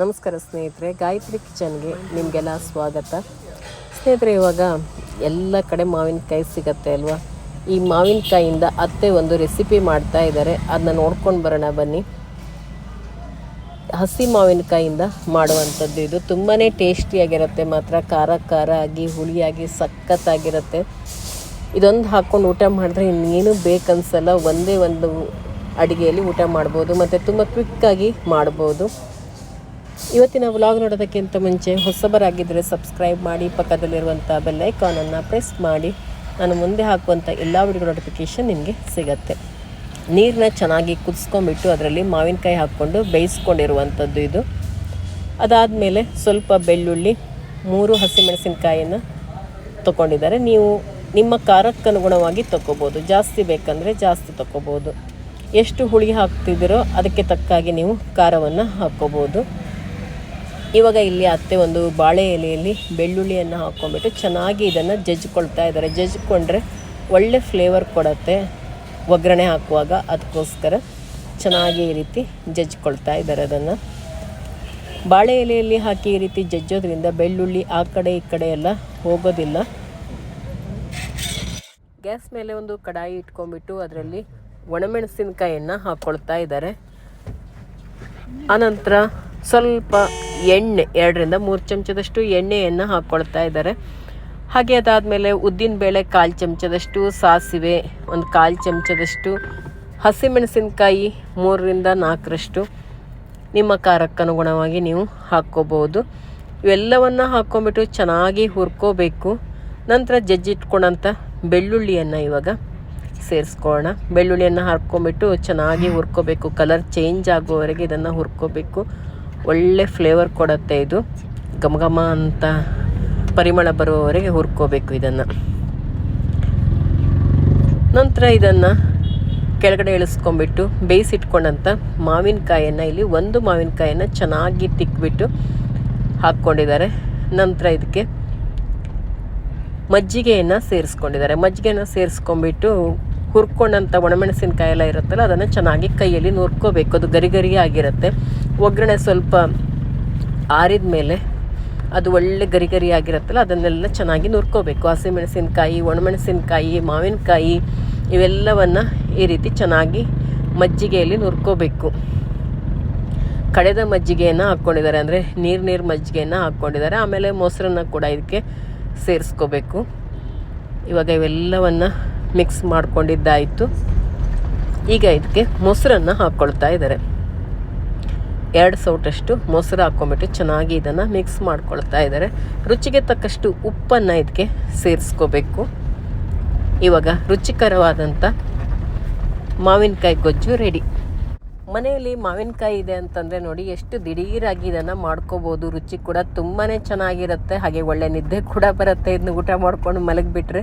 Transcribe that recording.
ನಮಸ್ಕಾರ ಸ್ನೇಹಿತರೆ, ಗಾಯತ್ರಿ ಕಿಚನ್ಗೆ ನಿಮಗೆಲ್ಲ ಸ್ವಾಗತ. ಸ್ನೇಹಿತರೆ, ಇವಾಗ ಎಲ್ಲ ಕಡೆ ಮಾವಿನಕಾಯಿ ಸಿಗತ್ತೆ ಅಲ್ವಾ? ಈ ಮಾವಿನಕಾಯಿಂದ ಅತ್ತೆ ಒಂದು ರೆಸಿಪಿ ಮಾಡ್ತಾ ಇದ್ದಾರೆ. ಅದನ್ನ ನೋಡ್ಕೊಂಡು ಬರೋಣ, ಬನ್ನಿ. ಹಸಿ ಮಾವಿನಕಾಯಿಂದ ಮಾಡುವಂಥದ್ದು ಇದು. ತುಂಬಾ ಟೇಸ್ಟಿಯಾಗಿರುತ್ತೆ, ಮಾತ್ರ ಖಾರ ಖಾರ ಆಗಿ ಹುಳಿಯಾಗಿ, ಸಖತ್ತಾಗಿರುತ್ತೆ. ಇದೊಂದು ಹಾಕ್ಕೊಂಡು ಊಟ ಮಾಡಿದ್ರೆ ಇನ್ನೇನು ಬೇಕನ್ಸಲ್ಲ. ಒಂದೇ ಒಂದು ಅಡುಗೆಯಲ್ಲಿ ಊಟ ಮಾಡ್ಬೋದು, ಮತ್ತು ತುಂಬ ಕ್ವಿಕ್ಕಾಗಿ ಮಾಡ್ಬೋದು. ಇವತ್ತಿನ ವ್ಲಾಗ್ ನೋಡೋದಕ್ಕಿಂತ ಮುಂಚೆ ಹೊಸಬರಾಗಿದ್ದರೆ ಸಬ್ಸ್ಕ್ರೈಬ್ ಮಾಡಿ, ಪಕ್ಕದಲ್ಲಿರುವಂಥ ಬೆಲ್ ಐಕಾನನ್ನು ಪ್ರೆಸ್ ಮಾಡಿ. ನಾನು ಮುಂದೆ ಹಾಕುವಂಥ ಎಲ್ಲ ವಿಡಿಯೋ ನೋಟಿಫಿಕೇಷನ್ ನಿಮಗೆ ಸಿಗತ್ತೆ. ನೀರನ್ನ ಚೆನ್ನಾಗಿ ಕುದಿಸ್ಕೊಂಬಿಟ್ಟು ಅದರಲ್ಲಿ ಮಾವಿನಕಾಯಿ ಹಾಕ್ಕೊಂಡು ಬೇಯಿಸ್ಕೊಂಡಿರುವಂಥದ್ದು ಇದು. ಅದಾದಮೇಲೆ ಸ್ವಲ್ಪ ಬೆಳ್ಳುಳ್ಳಿ, ಮೂರು ಹಸಿಮೆಣಸಿನಕಾಯಿಯನ್ನು ತೊಗೊಂಡಿದ್ದಾರೆ. ನೀವು ನಿಮ್ಮ ಖಾರಕ್ಕನುಗುಣವಾಗಿ ತೊಗೋಬೋದು ಜಾಸ್ತಿ ಬೇಕಂದರೆ ಜಾಸ್ತಿ ತೊಗೋಬೋದು ಎಷ್ಟು ಹುಳಿ ಹಾಕ್ತಿದ್ದೀರೋ ಅದಕ್ಕೆ ತಕ್ಕಾಗಿ ನೀವು ಖಾರವನ್ನು ಹಾಕ್ಕೋಬೋದು. ಇವಾಗ ಇಲ್ಲಿ ಅತ್ತೆ ಒಂದು ಬಾಳೆ ಎಲೆಯಲ್ಲಿ ಬೆಳ್ಳುಳ್ಳಿಯನ್ನು ಹಾಕ್ಕೊಂಬಿಟ್ಟು ಚೆನ್ನಾಗಿ ಇದನ್ನು ಜಜ್ಕೊಳ್ತಾ ಇದ್ದಾರೆ. ಜಜ್ಕೊಂಡ್ರೆ ಒಳ್ಳೆ ಫ್ಲೇವರ್ ಕೊಡುತ್ತೆ ಒಗ್ಗರಣೆ ಹಾಕುವಾಗ. ಅದಕ್ಕೋಸ್ಕರ ಚೆನ್ನಾಗಿ ಈ ರೀತಿ ಜಜ್ಕೊಳ್ತಾ ಇದ್ದಾರೆ ಅದನ್ನು. ಬಾಳೆ ಎಲೆಯಲ್ಲಿ ಹಾಕಿ ಈ ರೀತಿ ಜಜ್ಜೋದ್ರಿಂದ ಬೆಳ್ಳುಳ್ಳಿ ಆ ಕಡೆ ಈ ಕಡೆ ಎಲ್ಲ ಹೋಗೋದಿಲ್ಲ. ಗ್ಯಾಸ್ ಮೇಲೆ ಒಂದು ಕಡಾಯಿ ಇಟ್ಕೊಂಡ್ಬಿಟ್ಟು ಅದರಲ್ಲಿ ಒಣಮೆಣಸಿನಕಾಯಿಯನ್ನು ಹಾಕ್ಕೊಳ್ತಾ ಇದ್ದಾರೆ. ಆನಂತರ ಸ್ವಲ್ಪ ಎಣ್ಣೆ, ಎರಡರಿಂದ ಮೂರು ಚಮಚದಷ್ಟು ಎಣ್ಣೆಯನ್ನು ಹಾಕ್ಕೊಳ್ತಾ ಇದ್ದಾರೆ. ಹಾಗೆ ಅದಾದಮೇಲೆ ಉದ್ದಿನಬೇಳೆ ಕಾಲು ಚಮಚದಷ್ಟು, ಸಾಸಿವೆ ಒಂದು ಕಾಲು ಚಮಚದಷ್ಟು, ಹಸಿಮೆಣಸಿನಕಾಯಿ ಮೂರರಿಂದ ನಾಲ್ಕರಷ್ಟು, ನಿಮ್ಮ ಖಾರಕ್ಕನುಗುಣವಾಗಿ ನೀವು ಹಾಕ್ಕೋಬೋದು. ಇವೆಲ್ಲವನ್ನು ಹಾಕ್ಕೊಂಬಿಟ್ಟು ಚೆನ್ನಾಗಿ ಹುರ್ಕೋಬೇಕು. ನಂತರ ಜಜ್ಜಿಟ್ಕೊಂಡಂಥ ಬೆಳ್ಳುಳ್ಳಿಯನ್ನು ಇವಾಗ ಸೇರಿಸ್ಕೊಳ್ಳೋಣ. ಬೆಳ್ಳುಳ್ಳಿಯನ್ನು ಹಾಕ್ಕೊಂಬಿಟ್ಟು ಚೆನ್ನಾಗಿ ಹುರ್ಕೋಬೇಕು. ಕಲರ್ ಚೇಂಜ್ ಆಗೋವರೆಗೆ ಇದನ್ನು ಹುರ್ಕೋಬೇಕು. ಒಳ್ಳೆ ಫ್ಲೇವರ್ ಕೊಡುತ್ತೆ ಇದು. ಘಮ ಘಮ ಅಂತ ಪರಿಮಳ ಬರುವವರೆಗೆ ಹುರ್ಕೋಬೇಕು ಇದನ್ನು. ನಂತರ ಇದನ್ನು ಕೆಳಗಡೆ ಇಳಿಸ್ಕೊಂಡ್ಬಿಟ್ಟು ಬೇಯಿಸಿಟ್ಕೊಂಡಂಥ ಮಾವಿನಕಾಯನ್ನು ಇಲ್ಲಿ ಒಂದು ಮಾವಿನಕಾಯನ್ನು ಚೆನ್ನಾಗಿ ತಿಕ್ಬಿಟ್ಟು ಹಾಕ್ಕೊಂಡಿದ್ದಾರೆ. ನಂತರ ಇದಕ್ಕೆ ಮಜ್ಜಿಗೆಯನ್ನು ಸೇರಿಸ್ಕೊಂಡಿದ್ದಾರೆ. ಮಜ್ಜಿಗೆಯನ್ನು ಸೇರಿಸ್ಕೊಂಡ್ಬಿಟ್ಟು ಹುರ್ಕೊಂಡಂಥ ಒಣಮೆಣಸಿನಕಾಯಿ ಎಲ್ಲ ಇರುತ್ತಲ್ಲ, ಅದನ್ನು ಚೆನ್ನಾಗಿ ಕೈಯಲ್ಲಿ ನುರ್ಕೋಬೇಕು. ಅದು ಗರಿ ಗರಿ ಆಗಿರುತ್ತೆ ಒಗ್ಗರಣೆ ಸ್ವಲ್ಪ ಆರಿದ ಮೇಲೆ ಅದು ಒಳ್ಳೆ ಗರಿ ಗರಿ ಆಗಿರುತ್ತಲ್ಲ, ಅದನ್ನೆಲ್ಲ ಚೆನ್ನಾಗಿ ನುರ್ಕೋಬೇಕು. ಹಸಿಮೆಣಸಿನಕಾಯಿ, ಒಣಮೆಣಸಿನ್ಕಾಯಿ, ಮಾವಿನಕಾಯಿ ಇವೆಲ್ಲವನ್ನು ಈ ರೀತಿ ಚೆನ್ನಾಗಿ ಮಜ್ಜಿಗೆಯಲ್ಲಿ ನುರ್ಕೋಬೇಕು. ಕಡೆದ ಮಜ್ಜಿಗೆಯನ್ನು ಹಾಕ್ಕೊಂಡಿದ್ದಾರೆ ಅಂದರೆ ನೀರು ನೀರು ಮಜ್ಜಿಗೆಯನ್ನು ಹಾಕ್ಕೊಂಡಿದ್ದಾರೆ ಆಮೇಲೆ ಮೊಸರನ್ನು ಕೂಡ ಇದಕ್ಕೆ ಸೇರಿಸ್ಕೋಬೇಕು. ಇವಾಗ ಇವೆಲ್ಲವನ್ನು ಮಿಕ್ಸ್ ಮಾಡ್ಕೊಂಡಿದ್ದಾಯಿತು. ಈಗ ಇದಕ್ಕೆ ಮೊಸರನ್ನು ಹಾಕ್ಕೊಳ್ತಾ ಇದ್ದಾರೆ. ಎರಡು ಸೌಟಷ್ಟು ಮೊಸರು ಹಾಕ್ಕೊಂಬಿಟ್ಟು ಚೆನ್ನಾಗಿ ಇದನ್ನು ಮಿಕ್ಸ್ ಮಾಡ್ಕೊಳ್ತಾ ಇದ್ದಾರೆ. ರುಚಿಗೆ ತಕ್ಕಷ್ಟು ಉಪ್ಪನ್ನು ಇದಕ್ಕೆ ಸೇರಿಸ್ಕೋಬೇಕು. ಇವಾಗ ರುಚಿಕರವಾದಂಥ ಮಾವಿನಕಾಯಿ ಗೊಜ್ಜು ರೆಡಿ ಮನೆಯಲ್ಲಿ ಮಾವಿನಕಾಯಿ ಇದೆ ಅಂತಂದರೆ ನೋಡಿ, ಎಷ್ಟು ದಿಢೀರಾಗಿ ಇದನ್ನು ಮಾಡ್ಕೋಬೋದು. ರುಚಿ ಕೂಡ ತುಂಬಾ ಚೆನ್ನಾಗಿರುತ್ತೆ. ಹಾಗೆ ಒಳ್ಳೆ ನಿದ್ದೆ ಕೂಡ ಬರುತ್ತೆ. ಇದನ್ನ ಊಟ ಮಾಡ್ಕೊಂಡು ಮಲಗಿಬಿಟ್ರೆ